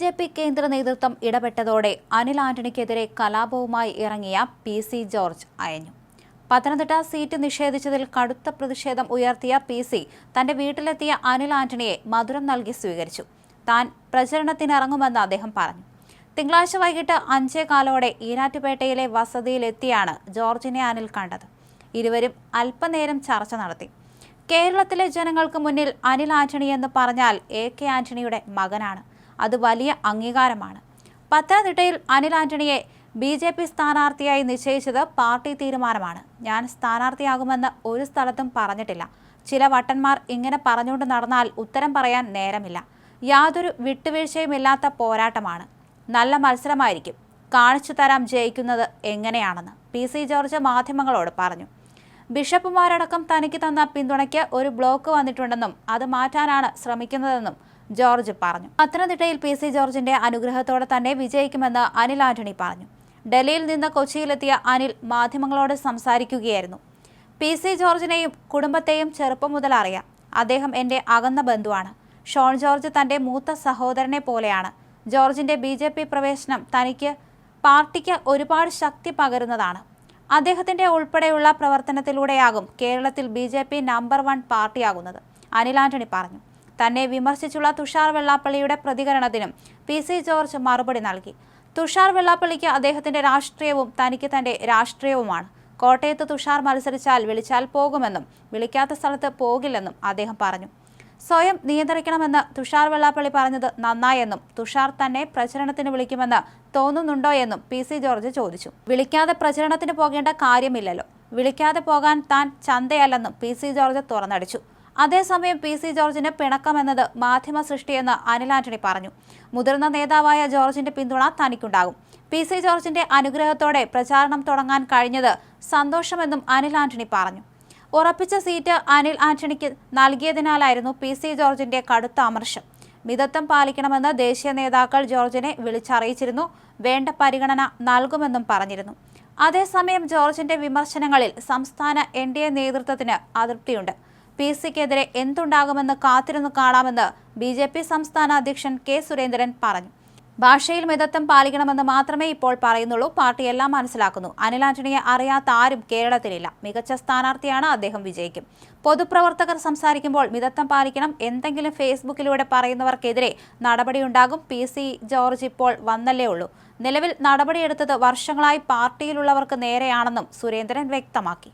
J P കേന്ദ്ര നേതൃത്വം ഇടപെട്ടതോടെ അനിൽ ആന്റണിക്കെതിരെ കലാപവുമായി ഇറങ്ങിയ പി സി ജോർജ് അയഞ്ഞു. പത്തനംതിട്ട സീറ്റ് നിഷേധിച്ചതിൽ കടുത്ത പ്രതിഷേധം ഉയർത്തിയ പി സി തന്റെ വീട്ടിലെത്തിയ അനിൽ ആന്റണിയെ മധുരം നൽകി സ്വീകരിച്ചു. താൻ പ്രചരണത്തിനിറങ്ങുമെന്ന് അദ്ദേഹം പറഞ്ഞു. തിങ്കളാഴ്ച വൈകിട്ട് അഞ്ചേ കാലോടെ ഈരാറ്റുപേട്ടയിലെ വസതിയിലെത്തിയാണ് ജോർജിനെ അനിൽ കണ്ടത്. ഇരുവരും അല്പനേരം ചർച്ച നടത്തി. കേരളത്തിലെ ജനങ്ങൾക്ക് മുന്നിൽ അനിൽ ആന്റണി എന്ന് പറഞ്ഞാൽ എ കെ ആന്റണിയുടെ മകനാണ്. അത് വലിയ അംഗീകാരമാണ്. പത്തനംതിട്ടയിൽ അനിൽ ആന്റണിയെ ബി ജെ പി സ്ഥാനാർത്ഥിയായി നിശ്ചയിച്ചത് പാർട്ടി തീരുമാനമാണ്. ഞാൻ സ്ഥാനാർത്ഥിയാകുമെന്ന് ഒരു സ്ഥലത്തും പറഞ്ഞിട്ടില്ല. ചില വട്ടന്മാർ ഇങ്ങനെ പറഞ്ഞുകൊണ്ട് നടന്നാൽ ഉത്തരം പറയാൻ നേരമില്ല. യാതൊരു വിട്ടുവീഴ്ചയുമില്ലാത്ത പോരാട്ടമാണ്. നല്ല മത്സരമായിരിക്കും. കാണിച്ചു തരാം ജയിക്കുന്നത് എങ്ങനെയാണെന്ന് പി സി ജോർജ് മാധ്യമങ്ങളോട് പറഞ്ഞു. ബിഷപ്പുമാരടക്കം തനിക്ക് തന്ന പിന്തുണയ്ക്ക് ഒരു ബ്ലോക്ക് വന്നിട്ടുണ്ടെന്നും അത് മാറ്റാനാണ് ശ്രമിക്കുന്നതെന്നും ജോർജ് പറഞ്ഞു. പത്തനംതിട്ടയിൽ പി സി ജോർജിന്റെ അനുഗ്രഹത്തോടെ തന്നെ വിജയിക്കുമെന്ന് അനിൽ ആന്റണി പറഞ്ഞു. ഡൽഹിയിൽ നിന്ന് കൊച്ചിയിലെത്തിയ അനിൽ മാധ്യമങ്ങളോട് സംസാരിക്കുകയായിരുന്നു. പി സി ജോർജിനെയും കുടുംബത്തെയും ചെറുപ്പം മുതൽ അറിയാം. അദ്ദേഹം എന്റെ അകന്ന ബന്ധുവാണ്. ഷോൺ ജോർജ് തന്റെ മൂത്ത സഹോദരനെ പോലെയാണ്. ജോർജിന്റെ ബി ജെ പി പ്രവേശനം തനിക്ക് പാർട്ടിക്ക് ഒരുപാട് ശക്തി പകരുന്നതാണ്. അദ്ദേഹത്തിന്റെ ഉൾപ്പെടെയുള്ള പ്രവർത്തനത്തിലൂടെയാകും കേരളത്തിൽ B J P number one പാർട്ടിയാകുന്നത് Anil Antony പറഞ്ഞു. തന്നെ വിമർശിച്ചുള്ള തുഷാർ വെള്ളാപ്പള്ളിയുടെ പ്രതികരണത്തിനും പി സി ജോർജ് മറുപടി നൽകി. തുഷാർ വെള്ളാപ്പള്ളിക്ക് അദ്ദേഹത്തിന്റെ രാഷ്ട്രീയവും തനിക്ക് തന്റെ രാഷ്ട്രീയവുമാണ്. കോട്ടയത്ത് തുഷാർ മത്സരിച്ചാൽ വിളിച്ചാൽ പോകുമെന്നും വിളിക്കാത്ത സ്ഥലത്ത് പോകില്ലെന്നും അദ്ദേഹം പറഞ്ഞു. സ്വയം നിയന്ത്രിക്കണമെന്ന് തുഷാർ വെള്ളാപ്പള്ളി പറഞ്ഞത് നന്നായെന്നും തുഷാർ തന്നെ പ്രചരണത്തിന് വിളിക്കുമെന്ന് തോന്നുന്നുണ്ടോ എന്നും പി സി ജോർജ് ചോദിച്ചു. വിളിക്കാതെ പ്രചരണത്തിന് പോകേണ്ട കാര്യമില്ലല്ലോ. വിളിക്കാതെ പോകാൻ താൻ ചന്തയല്ലെന്നും പി സി ജോർജ് തുറന്നടിച്ചു. അതേസമയം പി സി ജോർജിന് പിണക്കമെന്നത് മാധ്യമ സൃഷ്ടിയെന്ന് അനിൽ ആന്റണി പറഞ്ഞു. മുതിർന്ന നേതാവായ ജോർജിന്റെ പിന്തുണ തനിക്കുണ്ടാകും. പി സി ജോർജിന്റെ അനുഗ്രഹത്തോടെ പ്രചാരണം തുടങ്ങാൻ കഴിഞ്ഞത് സന്തോഷമെന്നും അനിൽ ആന്റണി പറഞ്ഞു. ഉറപ്പിച്ച സീറ്റ് അനിൽ ആന്റണിക്ക് നൽകിയതിനാലായിരുന്നു പി സി ജോർജിന്റെ കടുത്ത അമർഷം. മിതത്വം പാലിക്കണമെന്ന് ദേശീയ നേതാക്കൾ ജോർജിനെ വിളിച്ചറിയിച്ചിരുന്നു. വേണ്ട പരിഗണന നൽകുമെന്നും പറഞ്ഞിരുന്നു. അതേസമയം ജോർജിന്റെ വിമർശനങ്ങളിൽ സംസ്ഥാന എൻ ഡി എ നേതൃത്വത്തിന് അതൃപ്തിയുണ്ട്. പി സിക്കെതിരെ എന്തുണ്ടാകുമെന്ന് കാത്തിരുന്നു കാണാമെന്ന് ബി ജെ പി സംസ്ഥാന അധ്യക്ഷൻ കെ സുരേന്ദ്രൻ പറഞ്ഞു. ഭാഷയിൽ മിതത്വം പാലിക്കണമെന്ന് മാത്രമേ ഇപ്പോൾ പറയുന്നുള്ളൂ. പാർട്ടി എല്ലാം മനസ്സിലാക്കുന്നു. അനിൽ ആന്റണിയെ അറിയാത്ത ആരും കേരളത്തിലില്ല. മികച്ച സ്ഥാനാർത്ഥിയാണ് അദ്ദേഹം വിജയിക്കും. പൊതുപ്രവർത്തകർ സംസാരിക്കുമ്പോൾ മിതത്വം പാലിക്കണം. എന്തെങ്കിലും ഫേസ്ബുക്കിലൂടെ പറയുന്നവർക്കെതിരെ നടപടിയുണ്ടാകും. പി സി ജോർജ് ഇപ്പോൾ വന്നല്ലേ ഉള്ളൂ. നിലവിൽ നടപടിയെടുത്തത് വർഷങ്ങളായി പാർട്ടിയിലുള്ളവർക്ക് നേരെയാണെന്നും സുരേന്ദ്രൻ വ്യക്തമാക്കി.